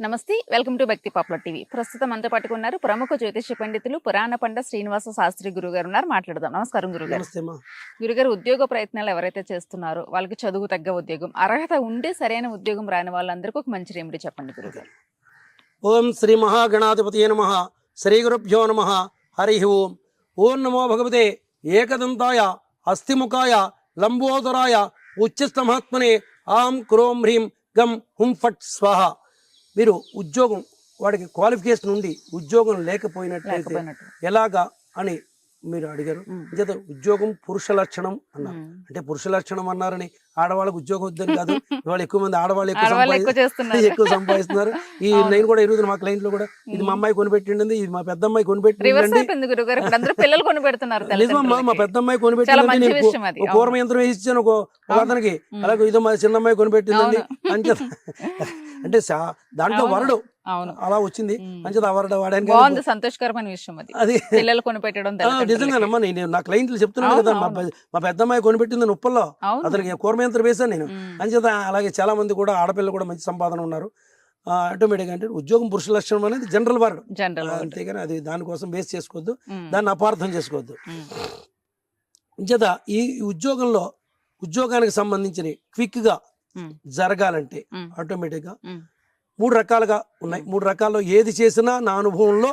నమస్తే welcome to Bhakti popular TV. ప్రస్తుతం మనతో పట్టుకున్నారు ప్రముఖ జ్యోతిష పండితులు పురాణ పండ శ్రీనివాస శాస్త్రి గురువు గారు ఉన్నారు. మాట్లాడదాం. నమస్కారం గురుగారు. గురుగారు ఉద్యోగ ప్రయత్నాలు ఎవరైతే చేస్తున్నారో వాళ్ళకి చదువు తగ్గ ఉద్యోగం అర్హత ఉండి సరైన ఉద్యోగం రాని వాళ్ళందరికీ ఒక మంచి రెమెడీ చెప్పండి గురుగారు. ఓం శ్రీ మహాగణాధిపతి నమ. శ్రీ గురుభ్యో నమ. హరి ఓం. ఓం నమో భగవతే ఏకదంతాయ అస్థిముఖాయ లంబోదరాయ ఉచ్చిష్ట మహాత్మనే ఆం క్రోం హ్రీం గం హుం ఫట్ స్వాహ. మీరు ఉద్యోగం వాడికి క్వాలిఫికేషన్ ఉండి ఉద్యోగం లేకపోయినట్లయితే ఎలాగా అని మీరు అడిగారు ఉమ్. చేత ఉద్యోగం పురుష లక్షణం అన్నారు. అంటే పురుష లక్షణం అన్నారని ఆడవాళ్ళకి ఉద్యోగం వద్దని కాదు ఇవాళ ఎక్కువ మంది ఆడవాళ్ళు ఎక్కువ ఎక్కువ సంపాదిస్తున్నారు ఈ. నేను కూడా ఎరుగుతుంది మా క్లయింట్లో కూడా ఇది మా అమ్మాయి కొనిపెట్టింది ఇది మా పెద్ద అమ్మాయి కొనిపెట్టింది నిజమమ్మా మా. పెద్ద అమ్మాయి కొనిపెట్టింది పూర్వ యంత్రం వేసి ఇచ్చాను ఒక. అతనికి. అలాగే ఇదో మా చిన్న అమ్మాయి కొనిపెట్టిందండి. అంచేత అంటే సా- దాంట్లో. వరడు అవును అలా వచ్చింది ఉమ్. అంచేత ఆ వరడు వాడాను బాగుంది సంతోషకరమైన విషయం అది అది పిల్లలు కొని పెట్టడం ఆ, తల్లిదండ్రులకి. నిజంగానమ్మా నేను నా క్లయింట్లు చెప్తున్నాను కదా మా పెద్ద అమ్మాయి కొనిపెట్టింది ఉప్పల్లో అవును అతనికి కూర్మ యంత్రం వేశాను నేను. అంచేత అలాగే చాలా మంది కూడా ఆడపిల్లలు కూడా మంచి సంపాదన ఉన్నారు ఆటోమేటిక్గా అంటే ఉద్యోగం పురుష లక్షణం అనేది జనరల్ వర్డ్ జనరల్. అంతేగాని అది దానికోసం బేస్ చేసుకోవద్దు. దాన్ని అపార్థం చేసుకోవద్దు. అంచేత ఈ ఉద్యోగంలో ఉద్యోగానికి సంబంధించిన క్విక్గా. జరగాలంటే. ఆటోమేటిక్గా. మూడు రకాలుగా ఉన్నాయి మూడు రకాల్లో ఏది చేసినా నా అనుభవంలో.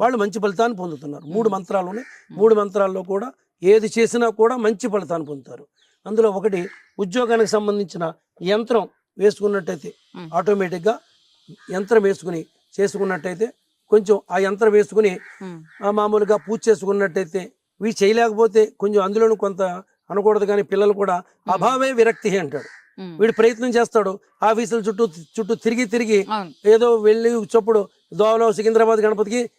వాళ్ళు మంచి ఫలితాన్ని పొందుతున్నారు మూడు. మంత్రాలు ఉన్నాయి మూడు మంత్రాల్లో కూడా ఏది చేసినా కూడా మంచి ఫలితాన్ని పొందుతారు అందులో ఒకటి ఉద్యోగానికి సంబంధించిన యంత్రం వేసుకున్నట్టయితే. ఆటోమేటిక్గా యంత్రం వేసుకుని చేసుకున్నట్టయితే కొంచెం ఆ యంత్రం వేసుకుని మామూలుగా పూజ చేసుకున్నట్టయితే వీడు చేయలేకపోతే కొంచెం అందులోనూ కొంత అనకూడదు కానీ పిల్లలు కూడా అభావే విరక్తి అంటాడు. వీడు ప్రయత్నం చేస్తాడు. ఆఫీసుల చుట్టూ చుట్టూ తిరిగి తిరిగి ఏదో వెళ్ళి చప్పుడు దోవలో సికింద్రాబాద్ గణపతికి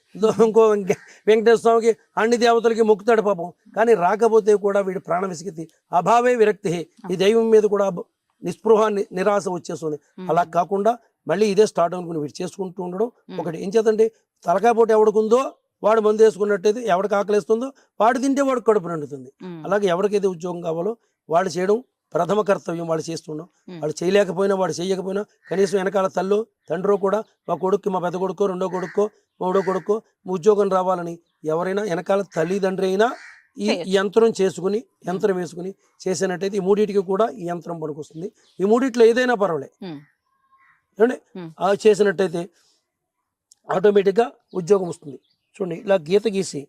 ఇంకో వెంక- వెంకటేశ్వర స్వామికి అన్ని దేవతలకి మొక్కుతాడు పాపం. కానీ రాకపోతే కూడా వీడి ప్రాణ విసిగితి అభావే విరక్తి. ఈ దైవం మీద కూడా నిస్పృహ నిరాశ వచ్చేస్తుంది. అలా కాకుండా మళ్ళీ ఇదే స్టార్ట్ అనుకుని వీడు చేసుకుంటూ ఉండడం. ఒకటి. ఏం చేతండి తలకాయ పోటీ ఎవడికుందో వాడు మందు వేసుకున్నట్టయితే ఎవడికి ఆకలిస్తుందో వాడు తింటే వాడు కడుపు నిండుతుంది. అలాగే ఎవరికైతే ఉద్యోగం కావాలో వాళ్ళు చేయడం ప్రథమ కర్తవ్యం వాళ్ళు ఉమ్. వాళ్ళు చేయలేకపోయినా వాడు చేయకపోయినా కనీసం వెనకాల తల్లు తండ్రో కూడా మా కొడుక్కి మా పెద్ద కొడుకో రెండో కొడుకో మూడో కొడుకో ఉద్యోగం రావాలని ఎవరైనా వెనకాల తల్లిదండ్రి అయినా ఈ. యంత్రం చేసుకుని యంత్రం వేసుకుని చేసినట్టయితే ఈ మూడింటికి కూడా ఈ యంత్రం పనికొస్తుంది ఈ మూడిట్లో ఏదైనా పర్వాలే. ఏమండి ఉమ్. ఆ చేసినట్టయితే ఆటోమేటిక్గా ఉద్యోగం వస్తుంది చూడండి ఇలా గీత గీసి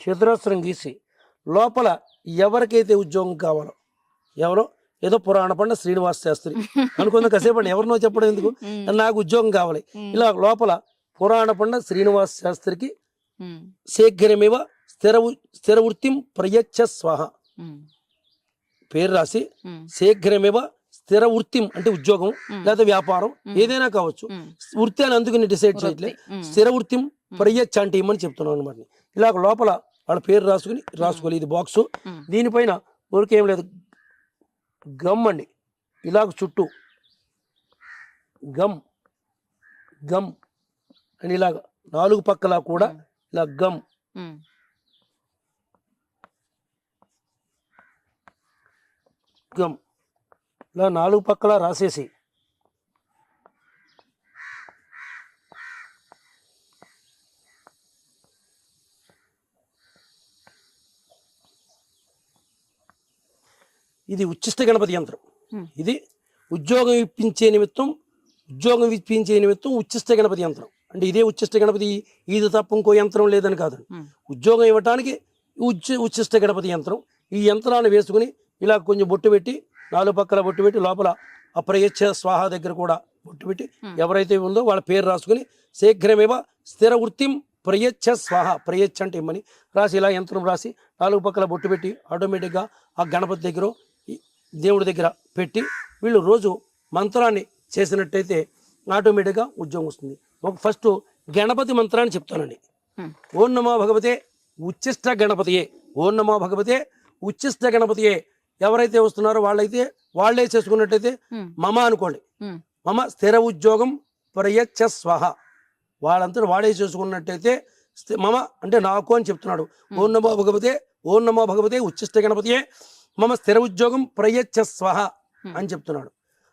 చతురస్రం గీసి లోపల ఎవరికైతే ఉద్యోగం కావాలో ఎవరో ఏదో పురాణ పండ శ్రీనివాస్ శాస్త్రి అనుకుందాం కాసేపండి ఎవరినో చెప్పడం ఎందుకు. నాకు ఉద్యోగం కావాలి. ఇలా లోపల పురాణ పండ శ్రీనివాస్ శాస్త్రికి. శీఘ్రమేవ స్థిర స్థిర వృత్తిం ప్రయచ్చ స్వాహ. పేరు రాసి. శీఘ్రమేవ స్థిర వృత్తిం అంటే ఉద్యోగం. లేదా వ్యాపారం. ఏదైనా కావచ్చు. వృత్తి అని అందుకు నేను డిసైడ్ చేయట్లే వృత్తి. ఉమ్. స్థిర వృత్తిం ప్రయచ్చ అంటే ఇమ్మని చెప్తున్నాను అనమాట ఇలా లోపల వాళ్ళ పేరు రాసుకుని రాసుకోవాలి. ఇది బాక్స్. దీనిపైన ఊరికేం లేదు. గమ్ అండి. ఇలాగ చుట్టూ. గమ్. గమ్. అని ఇలాగ నాలుగు పక్కల కూడా ఇలా గమ్. గమ్. ఇలా నాలుగు పక్కల రాసేసి ఇది ఉచ్చిష్ట గణపతి యంత్రం. ఇది ఉద్యోగం ఇప్పించే నిమిత్తం ఉద్యోగం ఇప్పించే నిమిత్తం ఉచ్చిష్ట గణపతి యంత్రం అంటే ఇదే ఉచ్చిష్ట గణపతి ఇది తప్ప ఇంకో యంత్రం లేదని కాదు. ఉద్యోగం ఇవ్వటానికి ఉచ్చ ఉచ్చిష్ట గణపతి యంత్రం ఈ యంత్రాన్ని వేసుకుని ఇలా కొంచెం బొట్టు పెట్టి నాలుగు పక్కల బొట్టు పెట్టి లోపల అప్రయచ్చ స్వాహ దగ్గర కూడా బొట్టు పెట్టి. ఎవరైతే ఉందో వాళ్ళ పేరు రాసుకుని శీఘ్రమేవ స్థిర వృత్తిం ప్రయచ్చ స్వాహ ప్రయచ్చ అంటే ఇమ్మని రాసి ఇలా యంత్రం రాసి నాలుగు పక్కల బొట్టు పెట్టి ఆటోమేటిక్గా ఆ గణపతి దగ్గర దేవుడి దగ్గర పెట్టి వీళ్ళు రోజు మంత్రాన్ని చేసినట్టయితే ఆటోమేటిక్గా ఉద్యోగం వస్తుంది. ఒక ఫస్ట్ గణపతి మంత్రాన్ని చెప్తానండి. ఓం నమో భగవతే ఉచ్చిష్ట గణపతియే. ఓం నమో భగవతే ఉచ్చిష్ట గణపతియే. ఎవరైతే వస్తున్నారో వాళ్ళైతే వాళ్ళే చేసుకున్నట్టయితే. మమ అనుకోండి. మమ స్థిర ఉద్యోగం ప్రయచ్చ స్వహ. వాళ్ళంతా వాడే చేసుకున్నట్టయితే మమ అంటే నాకు అని చెప్తున్నాడు. ఓం నమో భగవతే ఓం నమో భగవతే ఉచ్చిష్ట గణపతియే. మమ స్థిర ఉద్యోగం ప్రయచ్చ స్వహ Hmm. అని చెప్తున్నాడు.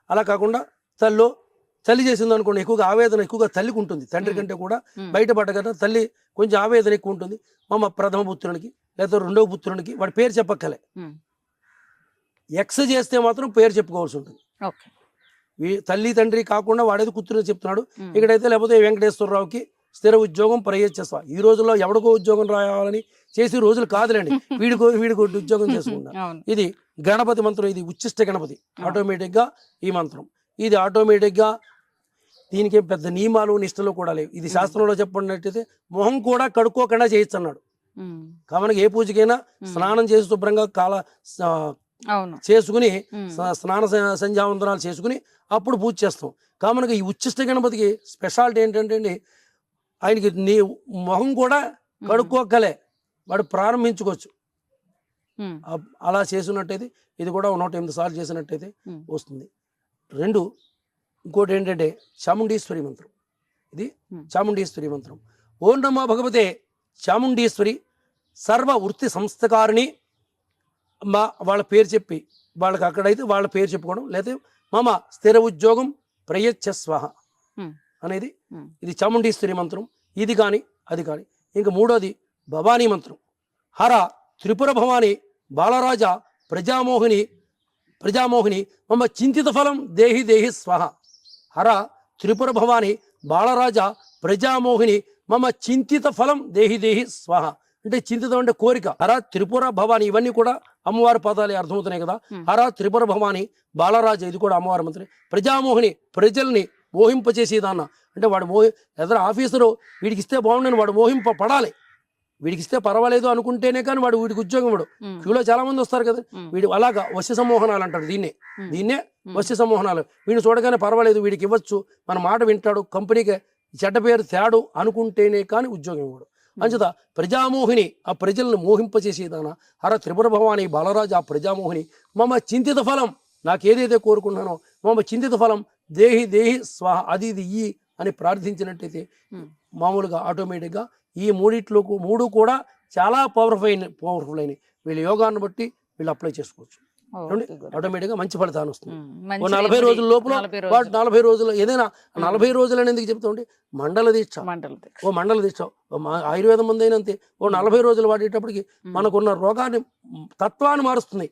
అలా కాకుండా తల్లో తల్లి చేసింది అనుకోండి ఎక్కువగా ఆవేదన ఎక్కువగా తల్లికి ఉంటుంది. తండ్రి. కంటే కూడా బయటపడ్డ కదా తల్లి కొంచెం ఆవేదన ఎక్కువ ఉంటుంది. మమ్మ ప్రథమ పుత్రునికి లేదా రెండవ పుత్రునికి వాడి పేరు చెప్పక్కలే. ఎక్స్ చేస్తే మాత్రం పేరు చెప్పుకోవాల్సి ఉంటుంది. తల్లి తండ్రి కాకుండా వాడేది కూతురు చెప్తున్నాడు. ఇక్కడైతే లేకపోతే వెంకటేశ్వరరావుకి స్థిర ఉద్యోగం ప్రయత్నిస్తా ఈ రోజుల్లో ఎవడికో ఉద్యోగం రావాలని చేసి రోజులు కాదులేండి. వీడికో వీడికో ఉద్యోగం చేసుకుంటా. ఇది గణపతి మంత్రం ఇది ఉచ్చిష్ట గణపతి. ఆ. ఆటోమేటిక్గా ఈ మంత్రం. ఇది ఆటోమేటిక్గా దీనికి పెద్ద నియమాలు నిష్టలు కూడా లేవు. ఇది. శాస్త్రంలో చెప్పినట్టయితే మొహం కూడా కడుక్కోకుండా చేయొచ్చు అన్నాడు కామనకి ఏ పూజకైనా స్నానం చేసి శుభ్రంగా కాల చేసుకుని స్నాన సంధ్యావందనాలు చేసుకుని అప్పుడు పూజ చేస్తాం. కామనకి ఈ ఉచ్చిష్ట గణపతికి స్పెషాలిటీ ఏంటంటే అండి ఆయనకి నీ మొహం కూడా ఉమ్, కడుక్కోక్కలే వాడు ప్రారంభించుకోవచ్చు. అలా చేసినట్టయితే ఇది కూడా నూట ఎనిమిది సార్లు చేసినట్టయితే వస్తుంది. రెండు ఇంకోటి ఏంటంటే చాముండీశ్వరి మంత్రం. ఇది. చాముండీశ్వరి మంత్రం. ఓం నమో భగవతే చాముండీశ్వరి సర్వ వృత్తి సంస్థకారిణి. మా వాళ్ళ పేరు చెప్పి వాళ్ళకి అక్కడైతే వాళ్ళ పేరు చెప్పుకోవడం లేకపోతే మమ స్థిర ఉద్యోగం ప్రయచ్చ స్వహ. అనేది. ఇది చాముండీశ్వరి మంత్రం ఇది కానీ అది కానీ ఇంకా మూడోది భవానీ మంత్రం. హర త్రిపుర భవాని బాలరాజ ప్రజామోహిని ప్రజామోహిని మమ చింతిత ఫలం దేహి దేహి స్వహ. హర త్రిపుర భవాని బాలరాజ ప్రజామోహిని మమ చింతిత ఫలం దేహి దేహి స్వహ. అంటే చింతితం అంటే కోరిక. హర త్రిపుర భవాని ఇవన్నీ కూడా అమ్మవారి పదాలే అర్థమవుతున్నాయి కదా. హర త్రిపుర భవాని బాలరాజ ఇది కూడా అమ్మవారి మంత్రి ప్రజామోహిని ప్రజల్ని మోహింపచేసేదాన్న. అంటే వాడు మోహి ఎదురు ఆఫీసరు వీడికి ఇస్తే బాగుండని వాడు మోహింప పడాలి వీడికి ఇస్తే పర్వాలేదు అనుకుంటేనే కానీ వాడు వీడికి ఉద్యోగం ఇవ్వడు. క్యూలో చాలా మంది వస్తారు కదా. వీడు అలాగా వశ్య సమ్మోహనాలు అంటారు దీన్నే. దీన్నే వశ్య సమ్మోహనాలు వీడిని చూడగానే పర్వాలేదు వీడికి ఇవ్వచ్చు. మన మాట వింటాడు కంపెనీకి చెడ్డ పేరు తేడు అనుకుంటేనే కానీ ఉద్యోగం ఇవ్వడు. అంచేత ప్రజామోహిని ఆ ప్రజలను మోహింపచేసేదాన. హర త్రిపుర భవాని బాలరాజు ఆ ప్రజామోహిని. మమ చింతిత ఫలం నాకు ఏదైతే కోరుకున్నానో మమ చింతిత ఫలం దేహి దేహి స్వాహ అది ఇది ఈ అని ప్రార్థించినట్టయితే మామూలుగా ఆటోమేటిక్గా ఈ మూడిట్లో మూడు కూడా చాలా పవర్ఫుల్ అయిన పవర్ఫుల్ అయినాయి వీళ్ళ యోగాన్ని బట్టి వీళ్ళు అప్లై చేసుకోవచ్చు. ఆటోమేటిక్గా మంచి ఫలితాన్ని వస్తుంది. నలభై. రోజుల లోపల నలభై రోజులు. నలభై రోజులు ఏదైనా నలభై రోజులు అని ఎందుకు చెప్తామంటే మండల దీక్ష. ఓ మండల దీక్ష. ఆయుర్వేదం మంది అయినంతే ఓ నలభై రోజులు వాడేటప్పటికి మనకున్న రోగాన్ని తత్వాన్ని మారుస్తుంది.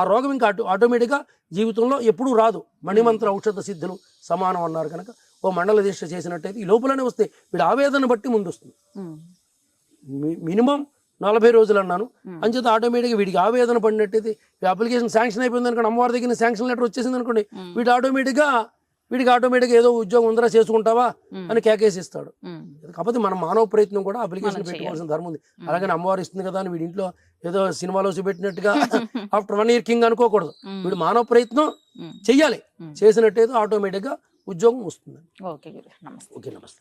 ఆ రోగం ఇంకా ఆటో ఆటోమేటిక్గా జీవితంలో ఎప్పుడూ రాదు. మణిమంత్ర ఔషధ సిద్ధులు సమానం అన్నారు కనుక ఓ మండల దీక్ష చేసినట్టయితే ఈ లోపలనే వస్తే వీడి ఆవేదన బట్టి ముందు వస్తుంది మినిమం నలభై రోజులు అన్నాను. అంచేత ఆటోమేటిక్గా వీడికి ఆవేదన పడినట్టయితే ఈ అప్లికేషన్ శాంక్షన్ అయిపోయింది అనుకోండి అమ్మవారి దగ్గర శాంక్షన్ లెటర్ వచ్చేసింది అనుకోండి వీడు ఆటోమేటిక్గా వీడికి ఆటోమేటిక్గా ఏదో ఉద్యోగం ఉందరా చేసుకుంటావా అని కేకేసి ఇస్తాడు ఉమ్, కాకపోతే మన మానవ ప్రయత్నం కూడా అప్లికేషన్ పెట్టుకోవాల్సిన ధర్మం ఉంది. అలాగని అమ్మవారు ఇస్తుంది కదా అని వీడి ఇంట్లో ఏదో సినిమాలో చూపెట్టినట్టుగా ఆఫ్టర్ వన్ ఇయర్ కింగ్ అనుకోకూడదు. వీడు మానవ ప్రయత్నం చెయ్యాలి. చేసినట్టయితే ఆటోమేటిక్గా ఉద్యోగం వస్తుంది ఓకే నమస్తే. ఓకే నమస్తే.